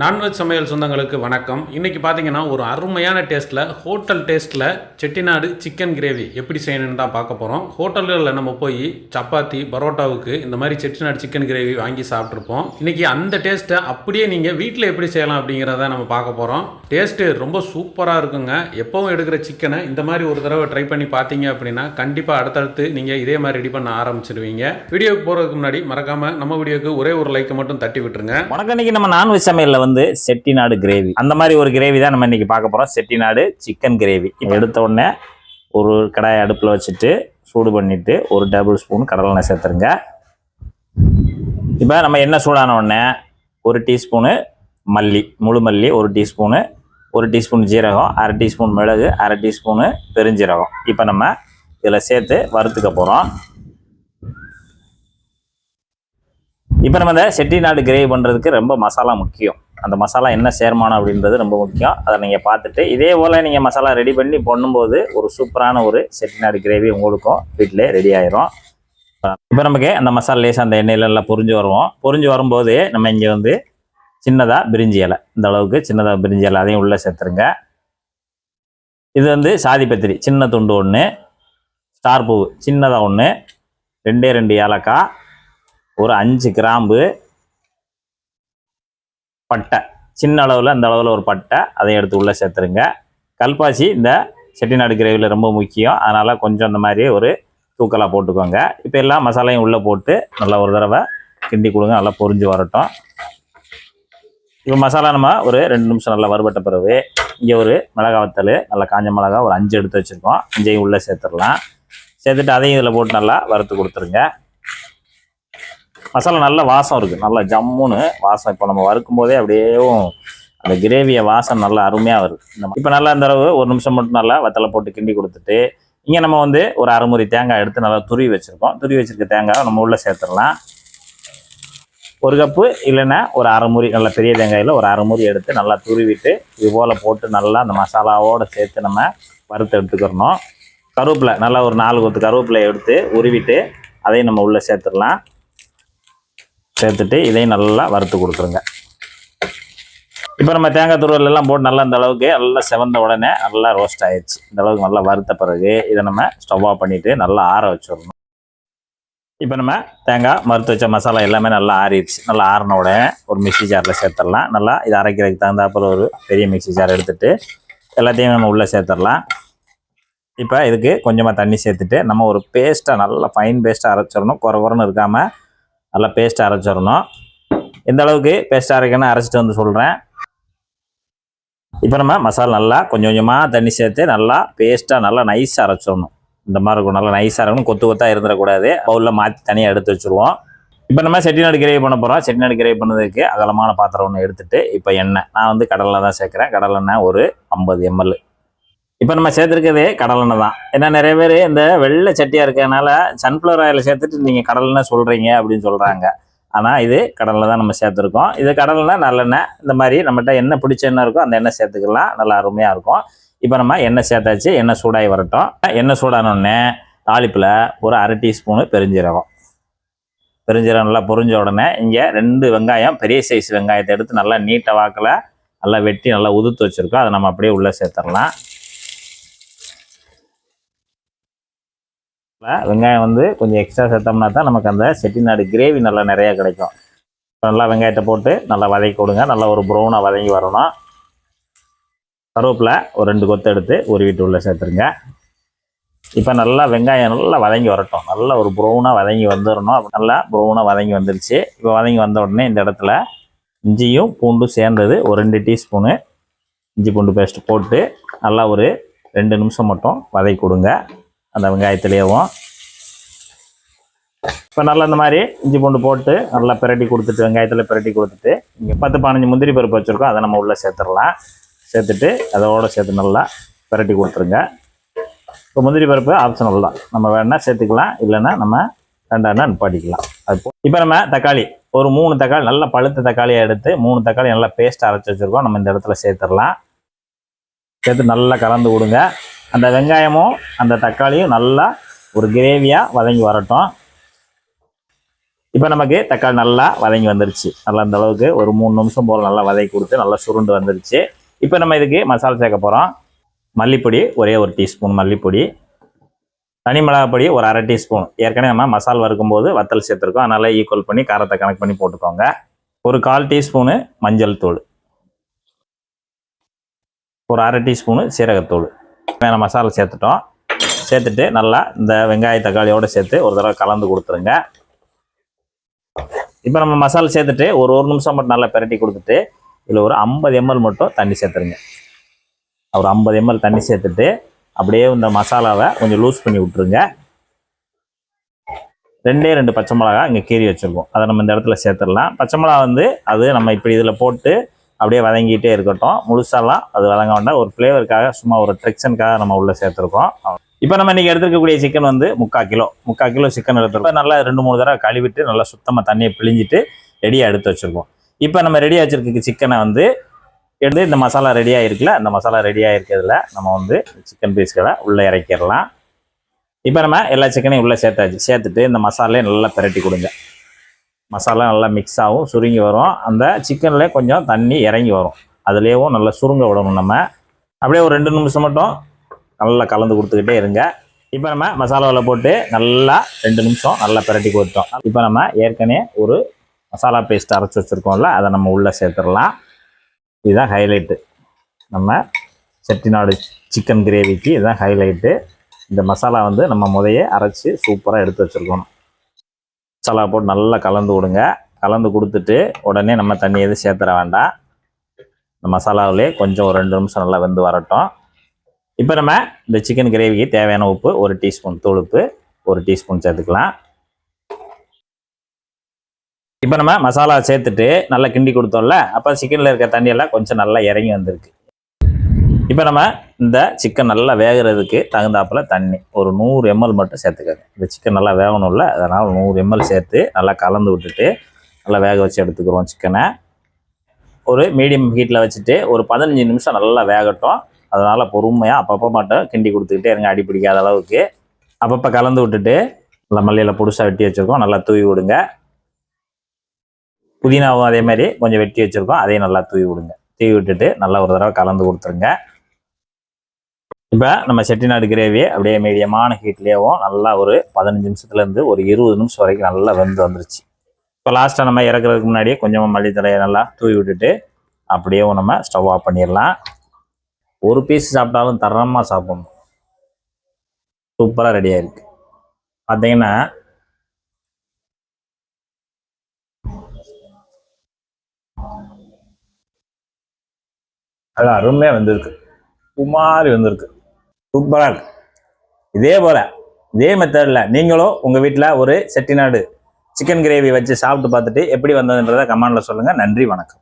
Non veg சமையல் சொந்தங்களுக்கு வணக்கம். இன்றைக்கி பார்த்தீங்கன்னா ஒரு அருமையான டேஸ்ட்டில் ஹோட்டல் டேஸ்ட்டில் செட்டிநாடு சிக்கன் கிரேவி எப்படி செய்யணும்னு தான் பார்க்க போகிறோம் ஹோட்டல்களில் நம்ம போய் சப்பாத்தி பரோட்டாவுக்கு இந்த மாதிரி செட்டிநாடு சிக்கன் கிரேவி வாங்கி சாப்பிட்ருப்போம் இன்றைக்கி அந்த டேஸ்ட்டை அப்படியே நீங்கள் வீட்டில் எப்படி செய்யலாம் அப்படிங்கிறத நம்ம பார்க்க போகிறோம் டேஸ்ட்டு ரொம்ப சூப்பராக இருக்குங்க. எப்போவும் எடுக்கிற சிக்கனை இந்த மாதிரி ஒரு தடவை ட்ரை பண்ணி பார்த்தீங்க அப்படின்னா கண்டிப்பாக அடுத்தடுத்து நீங்கள் இதே மாதிரி ரெடி பண்ண ஆரம்பிச்சிடுவீங்க வீடியோக்கு போகிறதுக்கு முன்னாடி மறக்காமல் நம்ம வீடியோக்கு ஒரே ஒரு லைக்கை மட்டும் தட்டி விட்டுருங்க. வணக்கம். இன்றைக்கி நம்ம நான்வெஜ் சமையலில் வந்து செட்டிநாடு கிரேவி. அந்த மாதிரி ஒரு கிரேவி தான் நம்ம இன்னைக்கு பார்க்க போறோம். Chettinad chicken gravy. எடுத்த உடனே ஒரு கடாய் அடுப்பில் வச்சுட்டு சூடு பண்ணிட்டு ஒரு டேபிள் ஸ்பூன் கடலெண்ணெய் சேர்த்துருங்க. இப்போ நம்ம எண்ணெய் சூடான உடனே ஒரு டீஸ்பூனு மல்லி முழு மல்லி ஒரு டீஸ்பூனு ஒரு டீஸ்பூன் ஜீரகம் அரை டீஸ்பூன் மிளகு அரை டீஸ்பூனு பெருஞ்சீரகம். இப்போ நம்ம இதில் சேர்த்து வறுத்துக்க போகிறோம் இப்போ நம்ம இந்த செட்டிநாடு கிரேவி பண்ணுறதுக்கு ரொம்ப மசாலா முக்கியம். அந்த மசாலா என்ன சேர்மானம் அப்படின்றது ரொம்ப முக்கியம். அதை நீங்கள் பார்த்துட்டு இதே போல் நீங்கள் மசாலா ரெடி பண்ணி பண்ணும்போது ஒரு சூப்பரான ஒரு செட்டிநாடு கிரேவி உங்களுக்கும் வீட்டிலே ரெடி ஆயிரும். இப்போ நமக்கு அந்த மசாலா லேசாக அந்த எண்ணெயில எல்லாம் பொரிஞ்சு வருவோம். பொரிஞ்சு வரும்போது நம்ம இங்கே வந்து சின்னதாக பிரிஞ்சி இலை. இந்த அளவுக்கு சின்னதாக பிரிஞ்சி இலை அதையும் உள்ளே சேர்த்துருங்க. இது வந்து சாதி பத்திரி சின்ன துண்டு ஒன்று ஸ்டார் பூவு சின்னதாக ஒன்று ரெண்டே ரெண்டு ஏலக்காய் ஒரு அஞ்சு கிராம்பு பட்டை. சின்ன அளவில் இந்த அளவில் ஒரு பட்டை. அதை எடுத்து உள்ளே சேர்த்துருங்க. கல்பாசி இந்த செட்டிநாடு கிரேவியில் ரொம்ப முக்கியம். அதனால் கொஞ்சம் இந்த மாதிரி ஒரு தூக்கலாக போட்டுக்கோங்க. இப்போ எல்லா மசாலையும் உள்ளே போட்டு நல்லா ஒரு தடவை கிண்டி கொடுங்க. நல்லா பொரிஞ்சு வரட்டும். இப்போ மசாலா நம்ம ஒரு ரெண்டு நிமிஷம் நல்லா வறுபட்ட பிறகு இங்கே ஒரு மிளகா வத்தல் நல்லா காஞ்ச மிளகா ஒரு அஞ்சு எடுத்து வச்சுருக்கோம். அஞ்சையும் உள்ளே சேர்த்துடலாம். சேர்த்துட்டு அதையும் இதில் போட்டு நல்லா வறுத்து கொடுத்துருங்க. மசாலா நல்ல வாசம் இருக்குது நல்லா ஜம்முன்னு வாசம். இப்போ நம்ம வறுக்கும் போதே அப்படியேவும் அந்த கிரேவியை வாசம் நல்லா அருமையாக வருது. இப்போ நல்லா இந்த அளவு ஒரு நிமிஷம் மட்டும் நல்லா வத்தலை போட்டு கிண்டி கொடுத்துட்டு இங்கே நம்ம வந்து ஒரு அரைமுறை தேங்காய் எடுத்து நல்லா துருவி வச்சுருக்கோம். துருவி வச்சுருக்க தேங்காய் நம்ம உள்ளே சேர்த்துடலாம். ஒரு கப்பு இல்லைன்னா ஒரு அரைமுறி நல்ல பெரிய தேங்காயில் ஒரு அரைமுறி எடுத்து நல்லா துருவிட்டு இது போல் போட்டு நல்லா அந்த மசாலாவோடு சேர்த்து நம்ம வறுத்து எடுத்துக்கிறணும். கருவேப்பிலை நல்லா ஒரு நாலு கொத்து கருவேப்பிலை எடுத்து உருவிட்டு அதையும் நம்ம உள்ளே சேர்த்துடலாம். சேர்த்துட்டு இதையும் நல்லா வறுத்து கொடுத்துருங்க. இப்போ நம்ம தேங்காய் துருவல் எல்லாம் போட்டு நல்லா இந்த அளவுக்கு நல்லா செவந்த உடனே நல்லா ரோஸ்ட் ஆயிடுச்சு. இந்த அளவுக்கு நல்லா வறுத்த பிறகு இதை நம்ம ஸ்டவ் ஆஃப் பண்ணிவிட்டு நல்லா ஆற வச்சிடணும். இப்போ நம்ம தேங்காய் மறுத்து வச்ச மசாலா எல்லாமே நல்லா ஆறிடுச்சு. நல்லா ஆறின உடனே ஒரு மிக்ஸி ஜாரில் சேர்த்துடலாம். நல்லா இது அரைக்கிறதுக்கு தகுந்தாப்புல ஒரு பெரிய மிக்ஸி ஜார் எடுத்துட்டு எல்லாத்தையும் நம்ம உள்ளே சேர்த்துடலாம். இப்போ இதுக்கு கொஞ்சமாக தண்ணி சேர்த்துட்டு நம்ம ஒரு பேஸ்ட்டாக நல்லா ஃபைன் பேஸ்ட்டாக அரைச்சிடணும். குறை குறைன்னு இருக்காமல் நல்லா பேஸ்ட் அரைச்சிடணும். எந்த அளவுக்கு பேஸ்ட் அரைக்கணும் அரைச்சிட்டு வந்து சொல்கிறேன் இப்போ நம்ம மசாலா நல்லா கொஞ்சம் கொஞ்சமாக தண்ணி சேர்த்து நல்லா பேஸ்ட்டாக நல்லா நைஸாக அரைச்சிடணும். இந்த மாதிரி இருக்கும். நல்லா நைஸாக இருக்கணும். கொத்து கொத்தாக இருந்துடக்கூடாது. பவுலில் மாற்றி தனியாக எடுத்து வச்சுருவோம். இப்போ நம்ம செட்டிநாடு கிரேவி பண்ண போகிறோம் செட்டிநாடு கிரேவி பண்ணதுக்கு அகலமான பாத்திரம் ஒன்று எடுத்துகிட்டு இப்போ எண்ணெய். நான் வந்து கடலில் தான் சேர்க்குறேன். கடலெண்ணெய் ஒரு ஐம்பது எம்எல் இப்போ நம்ம சேர்த்துருக்கதே கடலெண்ணெய் தான். ஏன்னா நிறைய பேர் இந்த வெள்ளை சட்டியாக இருக்கிறதுனால சன்ஃப்ளவர் ஆயில் சேர்த்துட்டு நீங்கள் கடலெண்ணெய் சொல்கிறீங்க அப்படின்னு சொல்கிறாங்க ஆனால் இது கடலில் தான் நம்ம சேர்த்துருக்கோம். இது கடலெண்ணெய் நல்லெண்ணெய். இந்த மாதிரி நம்மகிட்ட எண்ணெய் பிடிச்ச எண்ணெய் இருக்கோ அந்த எண்ணெய் சேர்த்துக்கலாம். நல்லா அருமையாக இருக்கும். இப்போ நம்ம எண்ணெய் சேர்த்தாச்சு. எண்ணெய் சூடாகி வரட்டும். எண்ணெய் சூடானோடனே தாளிப்பில் ஒரு அரை டீஸ்பூனு பெருஞ்சீரகம். பெருஞ்சீரகம் நல்லா பொரிஞ்ச உடனே இங்கே ரெண்டு வெங்காயம் பெரிய சைஸ் வெங்காயத்தை எடுத்து நல்லா நீட்டை வாக்கில் நல்லா வெட்டி நல்லா உதுத்து வச்சுருக்கோம். அதை நம்ம அப்படியே உள்ளே சேர்த்துடலாம். வெங்காயம் வந்து கொஞ்சம் எக்ஸ்ட்ரா சேர்த்தோம்னா தான் நமக்கு அந்த செட்டிநாடு கிரேவி நல்லா நிறையா கிடைக்கும். நல்லா வெங்காயத்தை போட்டு நல்லா வதக்கி கொடுங்க. நல்லா ஒரு ப்ரௌனாக வதங்கி வரணும். கருவேப்பில் ஒரு ரெண்டு கொத்து எடுத்து ஒரு வீட்டு உள்ளே சேர்த்துருங்க. இப்போ நல்லா வெங்காயம் நல்லா வதங்கி வரட்டும். நல்லா ஒரு ப்ரௌனாக வதங்கி வந்துடணும். அப்போ நல்லா ப்ரௌனாக வதங்கி வந்துருச்சு. இப்போ வதங்கி வந்த உடனே இந்த இடத்துல இஞ்சியும் பூண்டும் சேர்ந்தது ஒரு ரெண்டு டீஸ்பூனு இஞ்சி பூண்டு பேஸ்ட் போட்டு நல்லா ஒரு ரெண்டு நிமிஷம் மட்டும் வதக்கி கொடுங்க. அந்த வெங்காயத்துலேயேவும் இப்போ நல்லா இந்த மாதிரி இஞ்சி பூண்டு போட்டு நல்லா பிரட்டி கொடுத்துட்டு வெங்காயத்தில் பிரட்டி கொடுத்துட்டு இங்கே பத்து பதினஞ்சு முந்திரி பருப்பு வச்சுருக்கோம் அதை நம்ம உள்ளே சேர்த்துடலாம். சேர்த்துட்டு அதோட சேர்த்து நல்லா பிரட்டி கொடுத்துருங்க. இப்போ முந்திரி பருப்பு ஆப்ஷனல் தான். நம்ம வேணால் சேர்த்துக்கலாம் இல்லைன்னா நம்ம ரெண்டாண்ணா நிப்பாட்டிக்கலாம் அது போ இப்போ நம்ம தக்காளி ஒரு மூணு தக்காளி நல்லா பழுத்த தக்காளியை எடுத்து மூணு தக்காளி நல்லா பேஸ்ட் அரைச்சி வச்சுருக்கோம் நம்ம இந்த இடத்துல சேர்த்துடலாம். சேர்த்து நல்லா கலந்து விடுங்க அந்த வெங்காயமும் அந்த தக்காளியும் நல்லா ஒரு கிரேவியாக வதங்கி வரட்டும். இப்போ நமக்கு தக்காளி நல்லா வதங்கி வந்துருச்சு. நல்லா அந்த அளவுக்கு ஒரு மூணு நிமிஷம் போல் நல்லா வதக்கி கொடுத்து நல்லா சுருண்டு வந்துருச்சு. இப்போ நம்ம இதுக்கு மசாலா சேர்க்க போகிறோம் மல்லிப்பொடி ஒரே ஒரு டீஸ்பூன் மல்லிப்பொடி. தனி மிளகாய் பொடி ஒரு அரை டீஸ்பூன். ஏற்கனவே நம்ம மசால் வறுக்கும்போது வத்தல் சேர்த்துருக்கோம். அதனால் ஈக்குவல் பண்ணி காரத்தை கணக்கு பண்ணி போட்டுக்கோங்க. ஒரு கால் டீஸ்பூனு மஞ்சள் தூள். ஒரு அரை டீஸ்பூனு சீரகத்தூள். வேணா மசாலா சேர்த்துட்டோம். சேர்த்துட்டு நல்லா இந்த வெங்காய தக்காளியோட சேர்த்து ஒரு தடவை கலந்து கொடுத்துருங்க. இப்போ நம்ம மசாலா சேர்த்துட்டு ஒரு ஒரு நிமிஷம் மட்டும் நல்லா பிரட்டி கொடுத்துட்டு இதில் ஒரு ஐம்பது எம்எல் மட்டும் தண்ணி சேர்த்துருங்க. ஒரு ஐம்பது எம்எல் தண்ணி சேர்த்துட்டு அப்படியே இந்த மசாலாவை கொஞ்சம் லூஸ் பண்ணி விட்டுருங்க. ரெண்டே ரெண்டு பச்சை மிளகா இங்கே கீறி வச்சுருக்கோம். அதை நம்ம இந்த இடத்துல சேர்த்துடலாம். பச்சை மிளகா வந்து அது நம்ம இப்படி இதில் போட்டு அப்படியே வதங்கிட்டே இருக்கட்டும். முழுசாலாம் அது வதங்க வேண்டாம். ஒரு ஃப்ளேவருக்காக சும்மா ஒரு ட்ரிக்ஷனுக்காக நம்ம உள்ளே சேர்த்துருக்கோம். இப்போ நம்ம இன்றைக்கி எடுத்துருக்கக்கூடிய சிக்கன் வந்து முக்கால் கிலோ. முக்கால் கிலோ சிக்கன் எடுத்துருக்கோம். நல்லா ரெண்டு மூணு தடவை கழுவிட்டு நல்லா சுத்தமாக தண்ணியை பிழிஞ்சிட்டு ரெடியாக எடுத்து வச்சுருக்கோம். இப்போ நம்ம ரெடியாக வச்சுருக்க சிக்கனை வந்து எடுத்து இந்த மசாலா ரெடியாக இருக்குல்ல அந்த மசாலா ரெடியாக இருக்கிறதுல நம்ம வந்து சிக்கன் பீஸ்களை உள்ளே இறக்கிடலாம். இப்போ நம்ம எல்லா சிக்கனையும் உள்ளே சேர்த்தாச்சு. சேர்த்துட்டு இந்த மசாலையை நல்லா பிரட்டி கொடுங்க. மசாலா நல்லா மிக்ஸ் ஆகும் சுருங்கி வரும். அந்த சிக்கனில் கொஞ்சம் தண்ணி இறங்கி வரும். அதுலேயும் நல்லா சுருங்க விடணும் நம்ம. அப்படியே ஒரு ரெண்டு நிமிஷம் மட்டும் நல்லா கலந்து கொடுத்துக்கிட்டே இருங்க. இப்போ நம்ம மசாலாவில் போட்டு நல்லா ரெண்டு நிமிஷம் நல்லா பிரட்டி கொடுத்தோம் இப்போ நம்ம ஏற்கனவே ஒரு மசாலா பேஸ்ட் அரைச்சி வச்சுருக்கோம்ல அதை நம்ம உள்ளே சேர்த்துடலாம். இதுதான் ஹைலைட்டு நம்ம செட்டிநாடு சிக்கன் கிரேவிக்கு இதுதான் ஹைலைட்டு இந்த மசாலா வந்து நம்ம முதையே அரைச்சி சூப்பராக எடுத்து வச்சுருக்கணும். மசாலா போட்டு நல்லா கலந்து விடுங்க. கலந்து கொடுத்துட்டு உடனே நம்ம தண்ணி எதுவும் சேர்த்துற வேண்டாம். இந்த மசாலாவிலே கொஞ்சம் ஒரு ரெண்டு நிமிஷம் நல்லா வெந்து வரட்டும். இப்போ நம்ம இந்த சிக்கன் கிரேவிக்கு தேவையான உப்பு ஒரு டீஸ்பூன் தொழுப்பு ஒரு டீஸ்பூன் சேர்த்துக்கலாம். இப்போ நம்ம மசாலா சேர்த்துட்டு நல்லா கிண்டி கொடுத்தோம்ல அப்போ சிக்கனில் இருக்க தண்ணியெல்லாம் கொஞ்சம் நல்லா இறங்கி வந்திருக்கு. இப்போ நம்ம இந்த சிக்கன் நல்லா வேகிறதுக்கு தகுந்தாப்பில் தண்ணி. ஒரு நூறு எம்எல் மட்டும் சேர்த்துக்கோங்க. இந்த சிக்கன் நல்லா வேகணும்ல அதனால் நூறு எம்எல் சேர்த்து நல்லா கலந்து விட்டுட்டு நல்லா வேக வச்சு எடுத்துக்கிறோம் சிக்கனை ஒரு மீடியம் ஹீட்டில் வச்சுட்டு ஒரு பதினஞ்சு நிமிஷம் நல்லா வேகட்டும். அதனால் பொறுமையாக அப்பப்போ மட்டும் கிண்டி கொடுத்துக்கிட்டே இருங்க அடி பிடிக்காத அளவுக்கு. அப்பப்போ கலந்து விட்டுட்டு நல்லா மல்லியில் புதுசாக வெட்டி வச்சுருக்கோம் நல்லா தூவி விடுங்க. புதினாவும் அதே மாதிரி கொஞ்சம் வெட்டி வச்சுருக்கோம் அதையும் நல்லா தூவி விடுங்க. தூவி விட்டுட்டு நல்லா ஒரு தடவை கலந்து கொடுத்துருங்க. இப்போ நம்ம செட்டிநாடு கிரேவி அப்படியே மீடியமான ஹீட்லேயும் நல்லா ஒரு பதினஞ்சு நிமிஷத்துலேருந்து ஒரு இருபது நிமிஷம் வரைக்கும் நல்லா வெந்து வந்துருச்சு. இப்போ லாஸ்ட்டாக நம்ம இறக்குறதுக்கு முன்னாடியே கொஞ்சமாக மல்லித்தலையை நல்லா தூவி விட்டுட்டு அப்படியே நம்ம ஸ்டவ் ஆஃப் பண்ணிடலாம். ஒரு பீஸ் சாப்பிட்டாலும் தரமாக சாப்பிடணும். சூப்பராக ரெடி ஆயிருக்கு. பார்த்தீங்கன்னா அது அருமையாக வந்திருக்கு. குமாரி வந்திருக்கு. சூப்பராக இருக்கு. இதே போல இதே மெத்தடில் நீங்களும் உங்கள் வீட்டில் ஒரு செட்டிநாடு சிக்கன் கிரேவி வச்சு சாப்பிட்டு பார்த்துட்டு எப்படி வந்ததுன்றதை கமெண்டில் சொல்லுங்கள் நன்றி வணக்கம்.